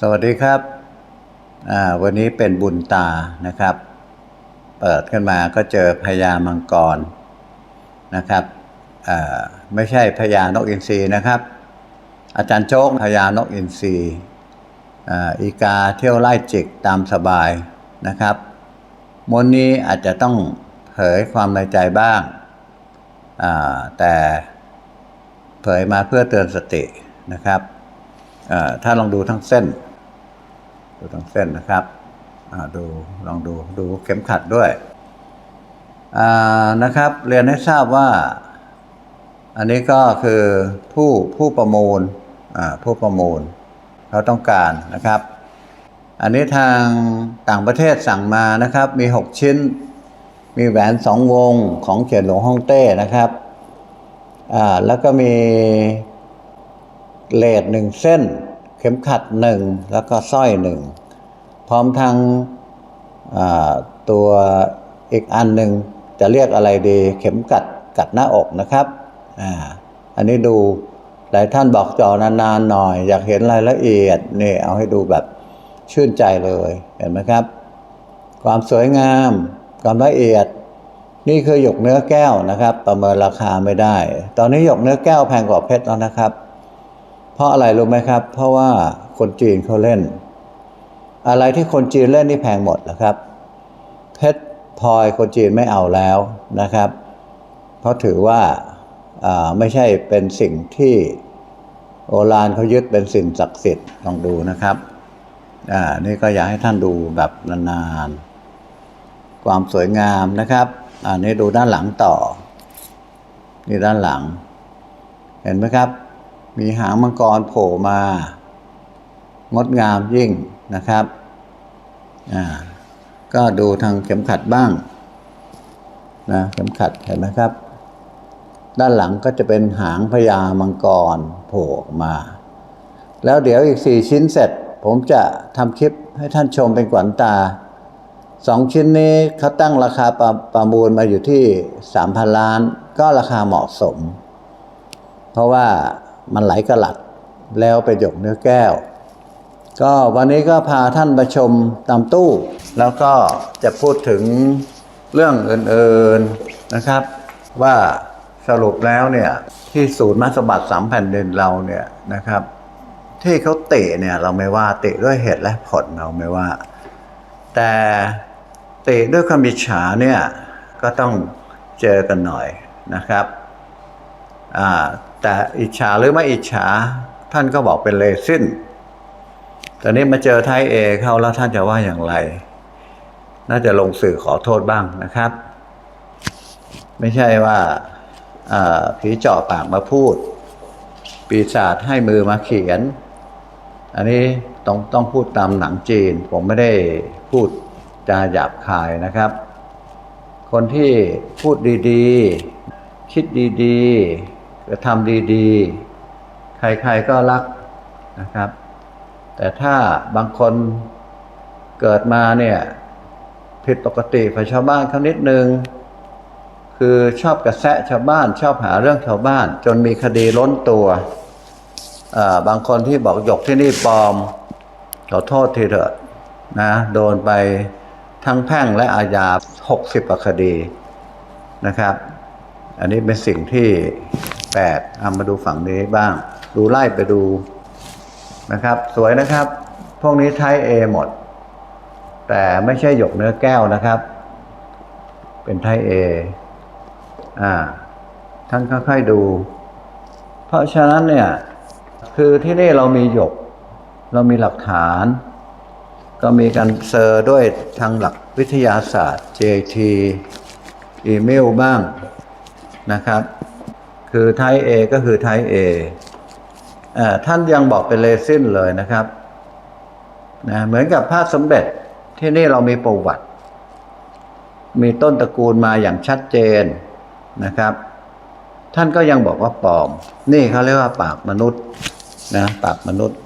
สวัสดีครับ วันนี้เป็นบุญตานะครับ เปิดขึ้นมาก็เจอพญามังกรนะครับไม่ใช่พญานกอินทรีนะครับ อาจารย์โจ๊กพญานกอินทรีอีกาเที่ยวไล่จิกตามสบายนะครับมวนนี้อาจจะต้องเผยความในใจบ้าง แต่เผยมาเพื่อเตือนสตินะครับ ถ้าลองดูทั้งเส้น ดูทั้งเส้นนะครับดูลองดูดูเข็มขัดด้วยนะครับ เรียนให้ทราบว่า อันนี้ก็คือผู้ผู้ประมูลผู้ประมูลเขาต้องการนะครับ อันนี้ทางต่างประเทศสั่งมานะครับ มี 6 ชิ้น มีแหวนสองวงของเขียนหลวงฮ่องเต้นะครับแล้วก็มี เลดหนึ่งเส้น เข็มขัดหนึ่งแล้วก็สร้อยหนึ่งพร้อมทั้งตัวอีกอันหนึ่งจะเรียกอะไรดีเข็มกัดกัดหน้าอกนะครับออันนี้ดูหลายท่านบอกจอนานๆหน่อย อยากเห็นรายละเอียดนี่เอาให้ดูแบบชื่นใจเลยเห็นไหมครับ ความสวยงาม ความละเอียด นี่คือหยกเนื้อแก้วนะครับ ประเมินราคาไม่ได้ ตอนนี้หยกเนื้อแก้วแพงกว่าเพชรแล้วนะครับ เพราะอะไรรู้ไหมครับ เพราะว่าคนจีนเขาเล่น อะไรที่คนจีนเล่นนี่แพงหมดนะครับ เพชรพลอยคนจีนไม่เอาแล้วนะครับ เพราะถือว่าไม่ใช่เป็นสิ่งที่โอรานเขายึดเป็นสิ่งศักดิ์สิทธิ์ลองดูนะครับอ่านี่ก็อยากให้ท่านดูแบบนานๆ ความสวยงามนะครับอันนี้ดูด้านหลังต่อ นี่ด้านหลัง เห็นไหมครับ มีหางมังกรโผล่มา งดงามยิ่งนะครับ อ่า ก็ดูทางเข็มขัดบ้างนะเข็มขัดเห็นไหมครับ ด้านหลังก็จะเป็นหางพญามังกรโผล่มา แล้วเดี๋ยวอีกสี่ชิ้นเสร็จ ผมจะทำคลิปให้ท่านชมเป็นขวัญตาสองชิ้นนี้เขาตั้งราคาประประมูลมาอยู่ที่สามพันล้าน ก็ราคาเหมาะสม เพราะว่า มันไหลกระหลัดแล้วไปหยกเนื้อแก้ว ก็วันนี้ก็พาท่านไปชมตามตู้ แล้วก็จะพูดถึงเรื่องอื่นๆนะครับ ว่าสรุปแล้วเนี่ยที่ศูนย์มัสบัตสามแผ่นดินเราเนี่ยนะครับ ที่เขาเตะเนี่ยเราไม่ว่าเตะด้วยเหตุและผลเราไม่ว่า แต่เตะด้วยความอิจฉาเนี่ยก็ต้องเจอกันหน่อยนะครับอ่า แต่อิจฉาหรือไม่อิจฉาท่านก็บอกเป็นเลซินแต่นี้มาเจอไทยเอเข้าแล้วท่านจะว่าอย่างไร น่าจะลงสื่อขอโทษบ้างนะครับ ไม่ใช่ว่าอ่าผีเจาะปากมาพูด ปีศาจให้มือมาเขียน อันนี้ต้องต้องพูดตามหนังจีน ผมไม่ได้พูดจาหยาบคายนะครับ คนที่พูดดีๆ คิดดีๆ กระทำดีๆ ใครๆก็รักนะครับ แต่ถ้าบางคนเกิดมาเนี่ยผิดปกติกับชาวบ้านเขานิดนึง คือชอบกระแสะชาวบ้านชอบหาเรื่องชาวบ้าน จนมีคดีล้นตัวบางคนที่บอกหยกที่นี่ปลอมขอโทษทีเถอะนะโดนไปทั้งแพ่งและอาญา60กว่าคดีนะครับ อันนี้เป็นสิ่งที่ แปลกเอามาดูฝั่งนี้บ้าง ดูไล่ไปดูนะครับ สวยนะครับ พวกนี้ไทยเอหมด แต่ไม่ใช่หยกเนื้อแก้วนะครับ เป็นไทยเออ่าท่านค่อยๆดู เพราะฉะนั้นเนี่ย คือที่นี่เรามีหยก เรามีหลักฐาน ก็มีการเซอร์ด้วยทางหลักวิทยาศาสตร์ JT อีเมลบ้างนะครับ คือไทย A ก็คือไทย A อ่าท่านยังบอกเป็นเลซินเลยนะครับนะเหมือนกับพระสมเด็จที่นี่เรามีประวัติ มีต้นตระกูลมาอย่างชัดเจนนะครับ ท่านก็ยังบอกว่าปลอม นี่เขาเรียกว่าปากมนุษย์นะปากมนุษย์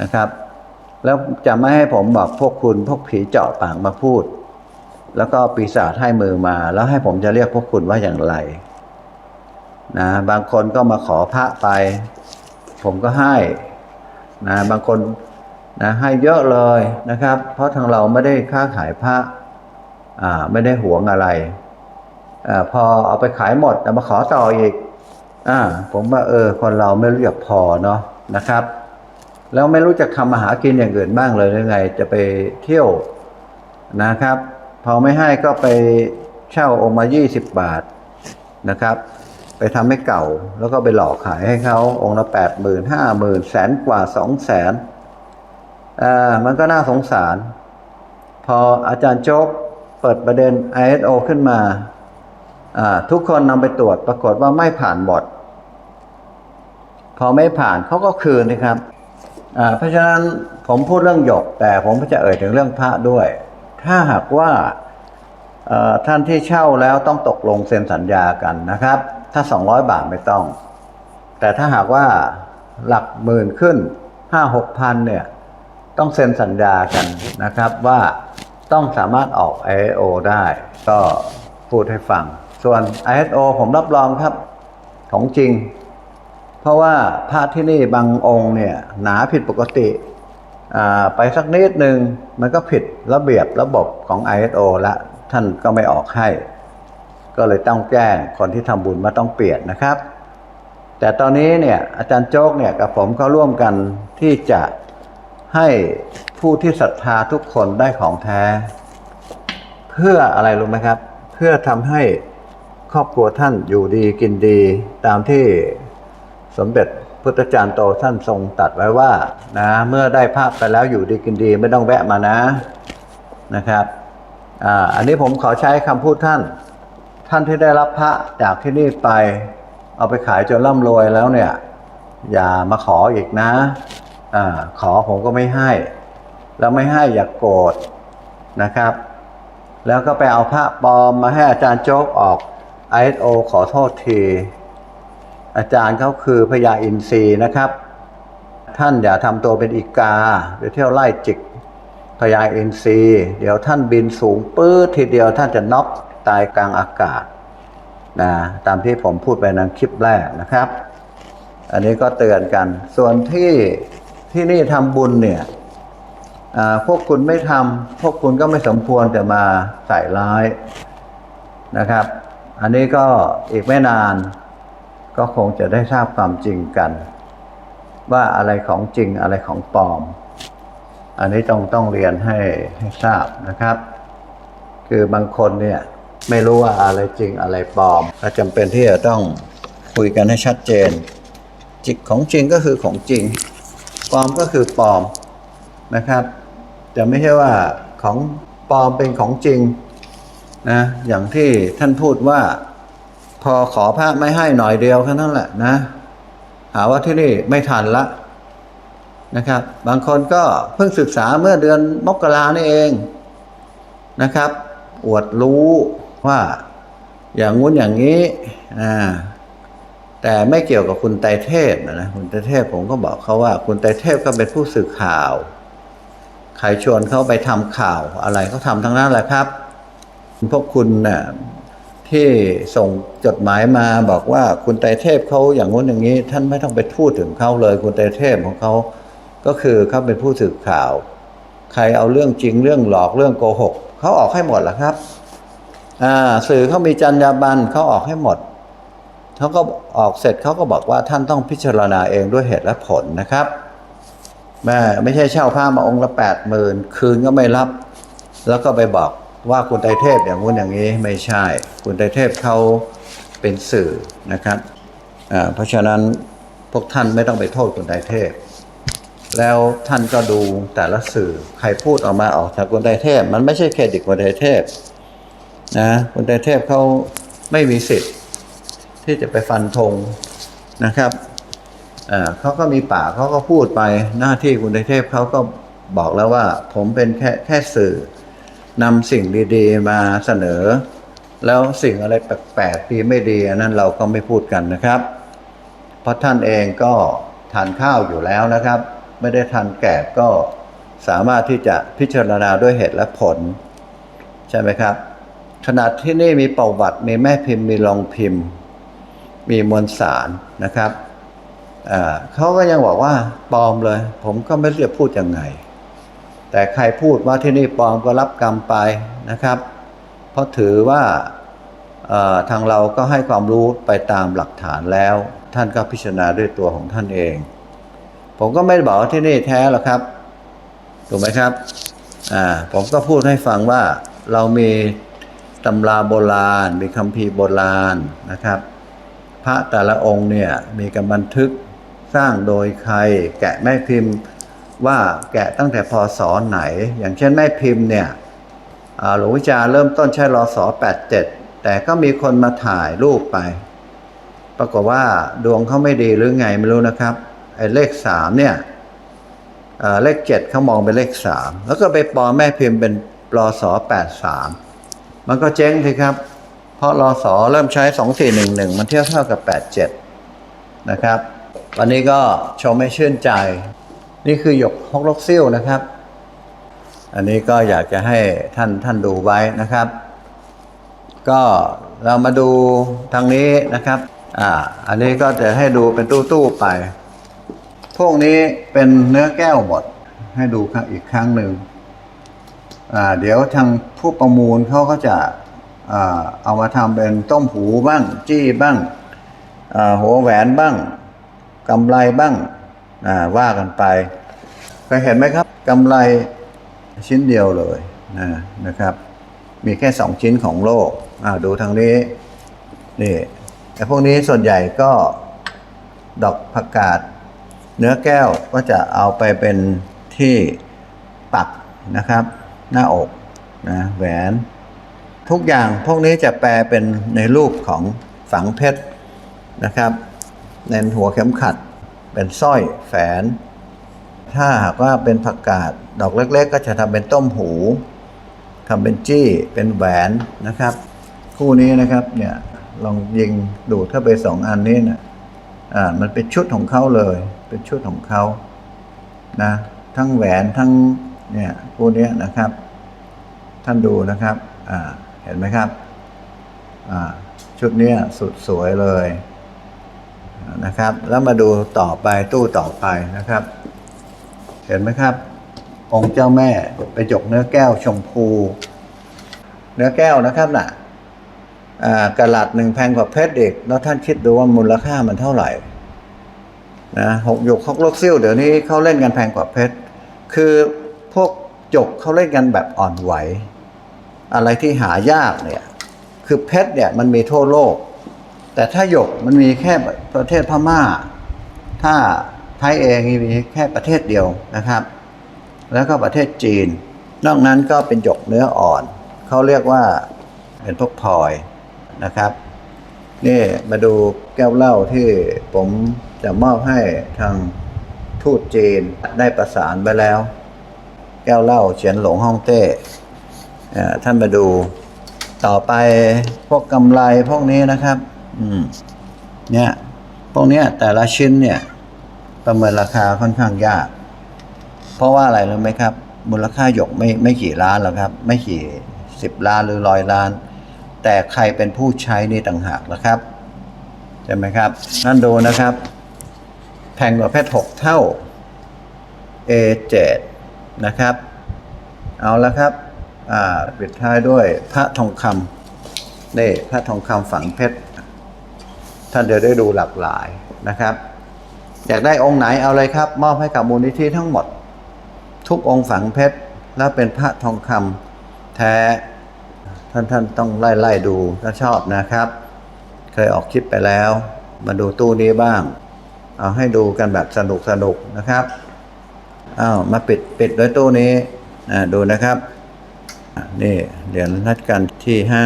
นะครับ แล้วจะไม่ให้ผมบอกพวกคุณพวกผีเจาะปากมาพูด แล้วก็ปีศาจให้มือมา แล้วให้ผมจะเรียกพวกคุณว่าอย่างไร นะบางคนก็มาขอพระไป ผมก็ให้นะบางคนนะให้เยอะเลยนะครับ เพราะทางเราไม่ได้ค้าขายพระอ่าไม่ได้หวงอะไรอาพอเอาไปขายหมดแล้วมาขอต่ออีกอ่าผมว่าเออคนเราไม่รู้จักพอเนาะนะครับ แล้วไม่รู้จักทำมาหากินอย่างอื่นบ้างเลยหรือไง จะไปเที่ยวนะครับ พอไม่ให้ก็ไปเช่าองค์มา 20 บาทนะครับ ไปทำให้เก่า แล้วก็ไปหลอกขายให้เขาองค์ละแปดหมื่นห้าหมื่นแสนกว่าสองแสนอ่ามันก็น่าสงสาร พออาจารย์โจ๊กเปิดประเด็น ISO ขึ้นมาอ่าทุกคนนำไปตรวจปรากฏว่าไม่ผ่านบอดพอไม่ผ่านเขาก็คืนนะครับอ่าเพราะฉะนั้นผมพูดเรื่องหยก แต่ผมก็จะเอ่ยถึงเรื่องพระด้วย ถ้าหากว่าเอ่อท่านที่เช่าแล้วต้องตกลงเซ็นสัญญากันนะครับ ถ้า 200 บาทไม่ต้อง แต่ถ้าหากว่าหลักหมื่นขึ้น 5 6พันเนี่ย ต้องเซ็นสัญญากันนะครับว่าต้องสามารถออก ISO ได้ ก็พูดให้ฟัง ส่วน ISO ผมรับรองครับของจริง เพราะว่าพระที่นี่บางองค์เนี่ย หนาผิดปกติ ไปสักนิดหนึ่งมันก็ผิดระเบียบระบบของ ISO ละท่านก็ไม่ออกให้ ก็เลยต้องแจ้งคนที่ทำบุญมาต้องเปลี่ยนนะครับ แต่ตอนนี้เนี่ยอาจารย์โจ๊กเนี่ยกับผมก็ร่วมกันที่จะให้ผู้ที่ศรัทธาทุกคนได้ของแท้ เพื่ออะไรรู้ไหมครับ เพื่อทำให้ครอบครัวท่านอยู่ดีกินดีตามที่สมเด็จพุทธจารย์โตท่านทรงตัดไว้ว่านะเมื่อได้ภาพไปแล้วอยู่ดีกินดีไม่ต้องแวะมานะนะครับอ่าอันนี้ผมขอใช้คำพูดท่าน ท่านที่ได้รับพระจากที่นี่ไป เอาไปขายจนร่ำรวยแล้วเนี่ย อย่ามาขออีกนะอ่าขอผมก็ไม่ให้ แล้วไม่ให้อย่ากโกรธนะครับ แล้วก็ไปเอาพระปลอมมาให้อาจารย์โจ๊กออก ISO ขอโทษที อาจารย์เขาคือพญาอินทรีนะครับ ท่านอย่าทำตัวเป็นอีกาไปเที่ยวไล่จิกพญาอินทรีเดี๋ยวท่านบินสูงปื้ดทีเดียวท่านจะน็อก ตายกลางอากาศนะตามที่ผมพูดไปในคลิปแรกนะครับ อันนี้ก็เตือนกัน ส่วนที่ที่นี่ทำบุญเนี่ยพวกคุณไม่ทำพวกคุณก็ไม่สมควรจะมาใส่ร้ายนะครับ อันนี้ก็อีกไม่นานก็คงจะได้ทราบความจริงกัน ว่าอะไรของจริงอะไรของปลอม อันนี้ต้องต้องเรียนให้ให้ทราบนะครับ คือบางคนเนี่ย ไม่รู้ว่าอะไรจริงอะไรปลอมก็จำเป็นที่จะต้องคุยกันให้ชัดเจน จิตของจริงก็คือของจริง ปลอมก็คือปลอมนะครับจะไม่ใช่ว่าของปลอมเป็นของจริงนะอย่างที่ท่านพูดว่า พอขอพระไม่ให้หน่อยเดียวแค่นั้นแหละนะ หาว่าที่นี่ไม่ทันละนะครับ บางคนก็เพิ่งศึกษาเมื่อเดือนมกรานี่เองนะครับ อวดรู้ ว่าอย่างงู้นอย่างนี้อ่าแต่ไม่เกี่ยวกับคุณไตเทพนะคุณไตเทพผมก็บอกเขาว่า คุณไตเทพก็เป็นผู้สื่อข่าว ใครชวนเขาไปทำข่าวอะไรเขาทำทั้งนั้นแหละครับ พวกคุณน่ะที่ส่งจดหมายมาบอกว่าคุณไตเทพเขาอย่างงู้นอย่างนี้ ท่านไม่ต้องไปพูดถึงเขาเลย คุณไตเทพของเขาก็คือเขาเป็นผู้สื่อข่าว ใครเอาเรื่องจริงเรื่องหลอกเรื่องโกหกเขาออกให้หมดแหละครับ สื่อเขามีจรรยาบรรณเขาออกให้หมดเขาก็ออกเสร็จเขาก็บอกว่าท่านต้องพิจารณาเองด้วยเหตุและผลนะครับแม่ไม่ใช่เช่าผ้ามาองค์ละแปดหมื่นคืนก็ไม่รับ แล้วก็ไปบอกว่าคุณไตรเทพอย่างงู้นอย่างนี้ไม่ใช่ คุณไตรเทพเขาเป็นสื่อนะครับเพราะฉะนั้นพวกท่านไม่ต้องไปโทษคุณไตรเทพ แล้วท่านก็ดูแต่ละสื่อใครพูดออกมาออกจากคุณไตรเทพ มันไม่ใช่เครดิตคุณไตรเทพ นะคุณไตเทพเขาไม่มีสิทธิ์ที่จะไปฟันธงนะครับเขาก็มีปากเขาก็พูดไปหน้าที่คุณไตเทพเขาก็บอกแล้วว่า ผมเป็นแค่แค่สื่อนำสิ่งดีๆมาเสนอ แล้วสิ่งอะไรแปลกๆดีไม่ดีอันนั้นเราก็ไม่พูดกันนะครับ เพราะท่านเองก็ทานข้าวอยู่แล้วนะครับ ไม่ได้ทานแกบก็สามารถที่จะพิจารณาด้วยเหตุและผล ใช่ไหมครับ ขนาดที่นี่มีประวัติมีแม่พิมพ์มีรองพิมพ์ มีมวลสารนะครับเขาก็ยังบอกว่าปลอมเลย ผมก็ไม่รู้จะพูดยังไง แต่ใครพูดว่าที่นี่ปลอมก็รับกรรมไปนะครับ เพราะถือว่าทางเราก็ให้ความรู้ไปตามหลักฐานแล้ว ท่านก็พิจารณาด้วยตัวของท่านเอง ผมก็ไม่ได้บอกว่าที่นี่แท้หรอกครับ ถูกไหมครับผมก็พูดให้ฟังว่าเรามี ตำราโบราณ มีคัมภีร์โบราณนะครับ พระแต่ละองค์เนี่ยมีการบันทึกสร้างโดยใคร แกะแม่พิมพ์ว่าแกะตั้งแต่พศไหน อย่างเช่นแม่พิมพ์เนี่ยหลวงวิจาเริ่มต้นใช้รศ87 แต่ก็มีคนมาถ่ายรูปไป ปรากฏว่าดวงเขาไม่ดีหรือไงไม่รู้นะครับไอ้เลขสามเนี่ยเลขเจ็ดเขามองเป็นเลขสามแล้วก็ไปปลอมแม่พิมพ์เป็นรอสอแปดสา มันก็เจ๊งสิครับ เพราะรอสอเริ่มใช้สองสี่หนึ่งหนึ่งมันเทียบเท่ากับแปดเจ็ดนะครับ วันนี้ก็ชมให้ชื่นใจ นี่คือหยกฮกลกซิ่วนะครับ อันนี้ก็อยากจะให้ท่านท่านดูไว้นะครับ ก็เรามาดูทางนี้นะครับ อ่า อันนี้ก็จะให้ดูเป็นตู้ๆไป พวกนี้เป็นเนื้อแก้วหมด ให้ดูครั้งอีกครั้งหนึ่ง เดี๋ยวทางผู้ประมูลเขาก็จะเอามาทำเป็นต้มหูบ้าง จี้บ้างหัวแหวนบ้างกำไรบ้างาว่ากันไปเคยเห็นไหมครับกำไรชิ้นเดียวเลยนะนะครับ มีแค่สองชิ้นของโลกดูทางนี้นี่ไอ้พวกนี้ส่วนใหญ่ก็ดอกผักกาดเนื้อแก้วก็จะเอาไปเป็นที่ปักนะครับ หน้าอกนะแหวน ทุกอย่างพวกนี้จะแปลเป็นในรูปของฝังเพชรนะครับในหัวเข็มขัด เป็นสร้อยแฝน ถ้าหากว่าเป็นผักกาดดอกเล็ก ๆ ก็จะทำเป็นต้มหูทำเป็นจี้เป็นแหวนนะครับ คู่นี้นะครับเนี่ยลองยิงดูดเข้าไปสองอันนี้นะอ่ามันเป็นชุดของเขาเลย เป็นชุดของเขานะทั้งแหวนทั้ง เนี่ยพวกเนี้ยนะครับ ท่านดูนะครับอ่าเห็นไหมครับอ่าชุดเนี้ยสุดสวยเลยนะครับ แล้วมาดูต่อไปตู้ต่อไปนะครับ เห็นไหมครับ องค์เจ้าแม่ไปจกเนื้อแก้วชมพู เนื้อแก้วนะครับน่ะอ่ากระลัดหนึ่งแพงกว่าเพชรเด็กแล้วท่านคิดดูว่ามูลค่ามันเท่าไหร่นะหกหยกฮอกลกซิ่วเดี๋ยวนี้เขาเล่นกันแพงกว่าเพชร คือ พวกหยกเขาเล่นกันแบบอ่อนไหว อะไรที่หายากเนี่ยคือเพชรเนี่ยมันมีทั่วโลก แต่ถ้าหยกมันมีแค่ประเทศพม่า ถ้าไทยเองมีแค่ประเทศเดียวนะครับ แล้วก็ประเทศจีน นอกนั้นก็เป็นหยกเนื้ออ่อนเขาเรียกว่าเป็นพวกพลอยนะครับนี่มาดูแก้วเหล้าที่ผมจะมอบให้ทางทูตจีนได้ประสานไปแล้ว แก้วเหล้าเฉียนหลงฮ่องเต้อ่อท่านมาดูต่อไปพวกกำไรพวกนี้นะครับ อืม เนี่ยพวกเนี้ยแต่ละชิ้นเนี่ย ประเมินราคาค่อนข้างยาก เพราะว่าอะไรรู้ไหมครับ มูลค่าหยกไม่ไม่กี่ล้านหรอกครับ ไม่กี่สิบล้านหรือร้อยล้าน แต่ใครเป็นผู้ใช้นี่ต่างหากนะครับใช่ไหมครับ นั่นดูนะครับ แพงกว่าเพชรหกเท่า A7 นะครับ เอาละครับปิดท้ายด้วยพระทองคำนี่พระทองคำฝังเพชร ท่านเดี๋ยวได้ดูหลากหลายนะครับ อยากได้องค์ไหนเอาเลยครับ มอบให้กับมูลนิธิทั้งหมด ทุกองค์ฝังเพชร แล้วเป็นพระทองคำแท้ ท่านท่านต้องไล่ไล่ดูถ้าชอบนะครับ เคยออกคลิปไปแล้ว มาดูตู้นี้บ้าง เอาให้ดูกันแบบสนุกสนุกนะครับ อ้าวมาปิดปิดด้วยตู้นี้อ่าดูนะครับนี่เหรียญรัชกาลที่ห้า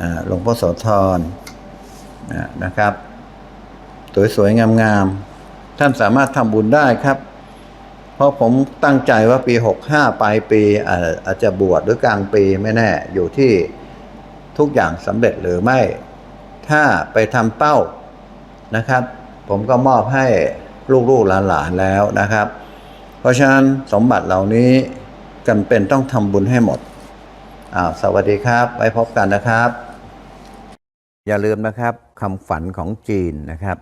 อ่าหลวงพ่อโสธรนะครับ สวยๆงามๆท่านสามารถทำบุญได้ครับ เพราะผมตั้งใจว่าปี 65 ปลายปีอาจจะบวชหรือกลางปีไม่แน่ อยู่ที่ทุกอย่างสำเร็จหรือไม่ ถ้าไปทำเป้านะครับ ผมก็มอบให้ลูกๆหลานๆแล้วนะครับ เพราะฉะนั้นสมบัติเหล่านี้จำเป็นต้องทำบุญให้หมดอ้าวสวัสดีครับ ไว้พบกันนะครับ อย่าลืมนะครับคำฝันของจีนนะครับ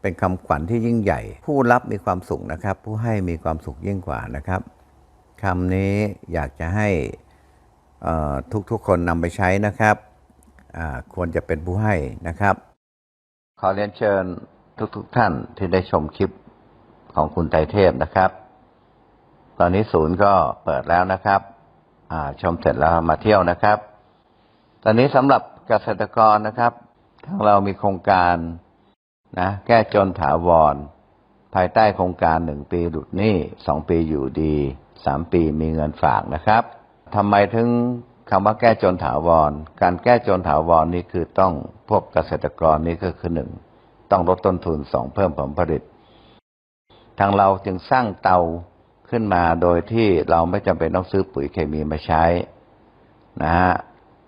เป็นคำขวัญที่ยิ่งใหญ่ ผู้รับมีความสุขนะครับ ผู้ให้มีความสุขยิ่งกว่านะครับคำนี้อยากจะให้ทุกๆคนนำไปใช้นะครับควรจะเป็นผู้ให้นะครับ ขอเรียนเชิญทุกๆทท่านที่ได้ชมคลิป ของคุณไตเทพนะครับ ตอนนี้ศูนย์ก็เปิดแล้วนะครับชมเสร็จแล้วมาเที่ยวนะครับ ตอนนี้สำหรับเกษตรกรนะครับทางเรามีโครงการนะแก้จนถาวร ภายใต้โครงการหนึ่งปีหลุดหนี้สองปีอยู่ดีสามปีมีเงินฝากนะครับทำไมถึงคำว่าแก้จนถาวร การแก้จนถาวรนี้คือต้องพวกเกษตรกรนี้ก็คือหนึ่งต้องลดต้นทุนสองเพิ่มผลผลิต ทางเราจึงสร้างเตาขึ้นมาโดยที่เราไม่จำเป็นต้องซื้อปุ๋ยเคมีมาใช้นะฮะ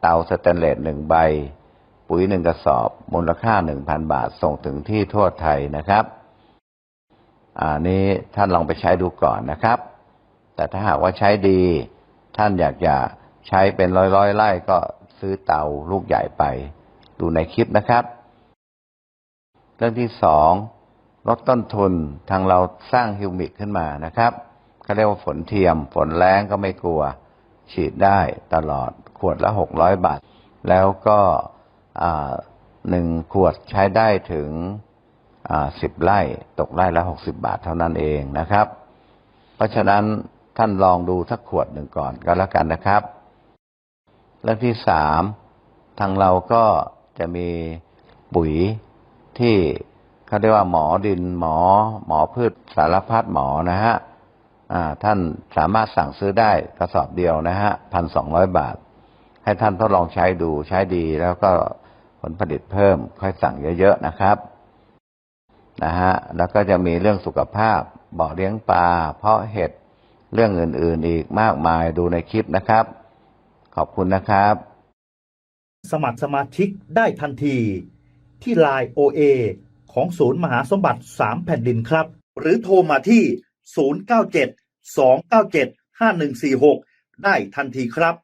เตาสแตนเลสหนึ่งใบ ปุ๋ยหนึ่งกระสอบ มูลค่าหนึ่งพันบาทส่งถึงที่ทั่วไทยนะครับอ่านี้ท่านลองไปใช้ดูก่อนนะครับ แต่ถ้าหากว่าใช้ดี ท่านอยากจะใช้เป็นร้อยร้อยไร่ก็ซื้อเตาลูกใหญ่ไป ดูในคลิปนะครับ เรื่องที่สอง ลดต้นทุนทางเราสร้างฮิวมิกขึ้นมานะครับเขาเรียกว่าฝนเทียม ฝนแรงก็ไม่กลัว ฉีดได้ตลอดขวดละหกร้อยบาท แล้วก็หนึ่งขวดใช้ได้ถึงสิบไร่ตกไร่ละหกสิบาทเท่านั้นเองนะครับ เพราะฉะนั้นท่านลองดูสักขวดหนึ่งก่อนก็แล้วกันนะครับเรื่องที่สามทางเราก็จะมีปุ๋ยที่ เขาเรียกว่าหมอดินหมอ หมอพืชสารพัดหมอนะฮะท่านสามารถสั่งซื้อได้กระสอบเดียวนะฮะพันสองร้อยบาท ให้ท่านทดลองใช้ดูใช้ดีแล้วก็ผลผลิตเพิ่มค่อยสั่งเยอะๆนะครับนะฮะแล้วก็จะมีเรื่องสุขภาพบ่อเลี้ยงปลาเพาะเห็ดเรื่องอื่นๆอีกมากมายดูในคลิปนะครับ ขอบคุณนะครับ สมัครสมาชิกได้ทันทีที่ Line OA ของศูนย์มหาสมบัติ 3 แผ่นดินครับ หรือโทรมาที่ 097 297 5146 ได้ทันทีครับ